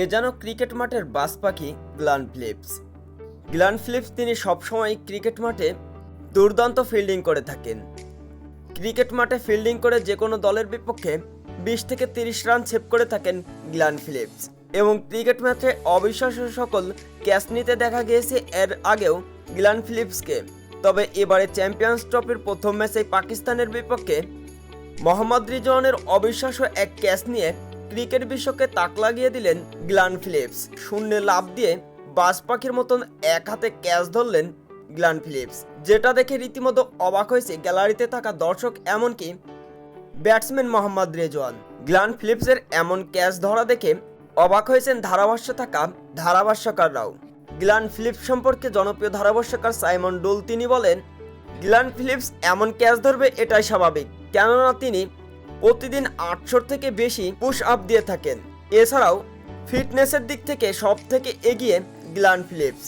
এ যেন ক্রিকেট মাঠের বাস পাখি গ্লান ফিলিপস। গ্লান ফিলিপস তিনি সবসময় ক্রিকেট মাঠে দুর্দান্ত ফিল্ডিং করে থাকেন। ক্রিকেট মাঠে ফিল্ডিং করে যে কোনো দলের বিপক্ষে বিশ থেকে তিরিশ রান সেভ করে থাকেন গ্লান ফিলিপস এবং ক্রিকেট ম্যাচে অবিশ্বাস্য সকল ক্যাচ নিতে দেখা গিয়েছে এর আগেও গ্লান ফিলিপসকে। তবে এবারে চ্যাম্পিয়ন্স ট্রফির প্রথম ম্যাচে পাকিস্তানের বিপক্ষে মোহাম্মদ রিজওয়ানের অবিশ্বাস্য এক ক্যাচ নিয়ে ক্রিকেট বিশ্বকে তাক লাগিয়ে দিলেন গ্লান ফিলিপস। শূন্যে লাভ দিয়ে বাজ পাখির মতন এক হাতে ক্যাচ ধরলেন গ্লান ফিলিপস। যেটা দেখে রীতিমতো অবাক হয়েছে গ্যালারিতে থাকা দর্শক, এমনকি ব্যাটসম্যান মোহাম্মদ রেজওয়ান। গ্লান ফিলিপসের এমন ক্যাচ ধরা দেখে অবাক হয়েছেন ধারাভাষ্য থাকা ধারাভাষ্যকাররাও। গ্লান ফিলিপস সম্পর্কে জনপ্রিয় ধারাভাষ্যকার সাইমন ডোল তিনি বলেন, গ্লান ফিলিপস এমন ক্যাচ ধরবে, এটাই স্বাভাবিক। কেননা তিনি প্রতিদিন আটশোর থেকে বেশি পুশ আপ দিয়ে থাকেন। এছাড়াও ফিটনেসের দিক থেকে সব থেকে এগিয়ে গ্লান ফিলিপস